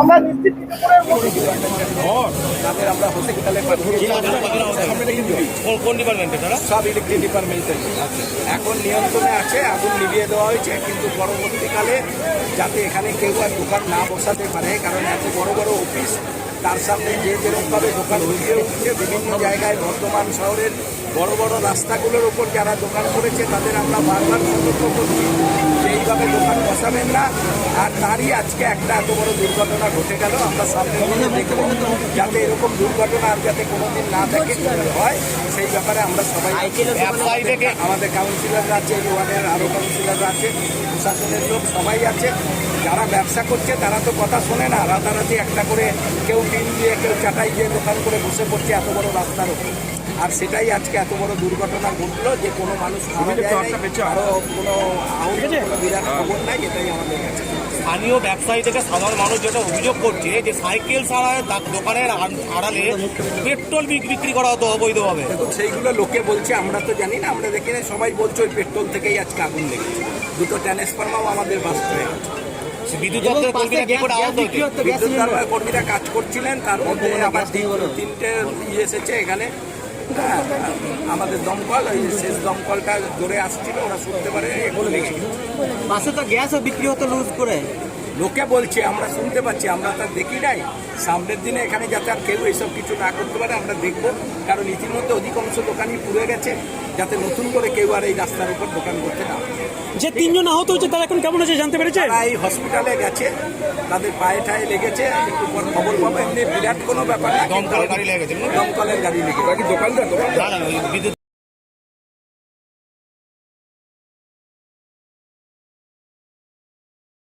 আমরা নিশ্চিত কোন ডিপার্টমেন্টে তারা এখন নিয়ন্ত্রণে আছে, আগুন নিভিয়ে দেওয়া হয়েছে, কিন্তু পরবর্তীকালে যাতে এখানে কেউ আর দোকান না বসাতে পারে, কারণ এত বড় বড় অফিস তার সামনে যে যেরকমভাবে দোকান উঠিয়ে উঠছে, বিভিন্ন জায়গায় বর্ধমান শহরের বড় বড় রাস্তাগুলোর উপর যারা দোকান করেছে, তাদের আমরা বারবার সতর্ক করছি যে এইভাবে দোকান বসাবেন না আর তারই আজকে একটা এত বড় দুর্ঘটনা ঘটে গেল। আমরা সামনে দেখব যাতে এরকম দুর্ঘটনা আর যাতে কোনোদিন না থাকে হয় সেই ব্যাপারে আমরা সবাই আমাদের কাউন্সিলররা আছে ওয়ার্ডের আরও কাউন্সিলররা আছে প্রশাসনের লোক সবাই আছে। যারা ব্যবসা করছে তারা তো কথা শোনে না। রাতারাতি একটা করে কেউ টিন দিয়ে কেউ চাটাই দিয়ে দোকান করে বসে পড়ছে এত বড় রাস্তার উপর। আর সেটাই আজকে এত বড় দুর্ঘটনা ঘটলো যে কোনো মানুষ মারা যায় নাই, আরও কোনো আহত বিরাট খবর নাই। স্থানীয় ব্যবসায়ী থেকে সাধারণ মানুষ যেটা অভিযোগ করছে যে সাইকেল ছাড়ায় দা- দোকানের আড়ালে পেট্রোল বিক্রি করা হতো অবৈধভাবে। সেইগুলো লোকে বলছে আমরা তো জানি না আমরা দেখি না সবাই বলছে ওই পেট্রোল থেকেই আজকে আগুন লেগেছে। দুটো ট্রান্সফর্মাও আমাদের বাস্ট হয়ে গেছে। বিদ্যুৎ দপ্তরের কর্মীরা কি করে আহত বিদ্যুৎ কর্মীরা কাজ করছিলেন তার মধ্যে আবার তিনটে ইয়ে এসেছে এখানে। হ্যাঁ, আমাদের দমকল ওই শেষ দমকলটা জোরে আসছিল ওরা শুনতে পারে। বাসে তো গ্যাসও বিক্রি হতো লুজ করে লোকে বলছে আমরা শুনতে পাচ্ছি আমরা তার দেখি নাই। সামনের দিনে এখানে যাতে আর কেউ এইসব কিছু না করতে পারে আমরা দেখব। কারণ ইতিমধ্যে অধিকাংশ দোকানই পুড়ে গেছে যাতে নতুন করে কেউ আর এই রাস্তার উপর দোকান করতে না পারে। যে তিনজন আহত হয়েছে তারা এখন কেমন আছে জানতে পেরেছে তারা এই হসপিটালে গেছে তাদের পায়ে ঠায়ে লেগেছে একটু পর খবর পাবো। এমনি বিরাট কোনো ব্যাপার না দমকলের গাড়ি লেগে গেছে দমকলের গাড়ি লেগে না না বিদ্যুৎ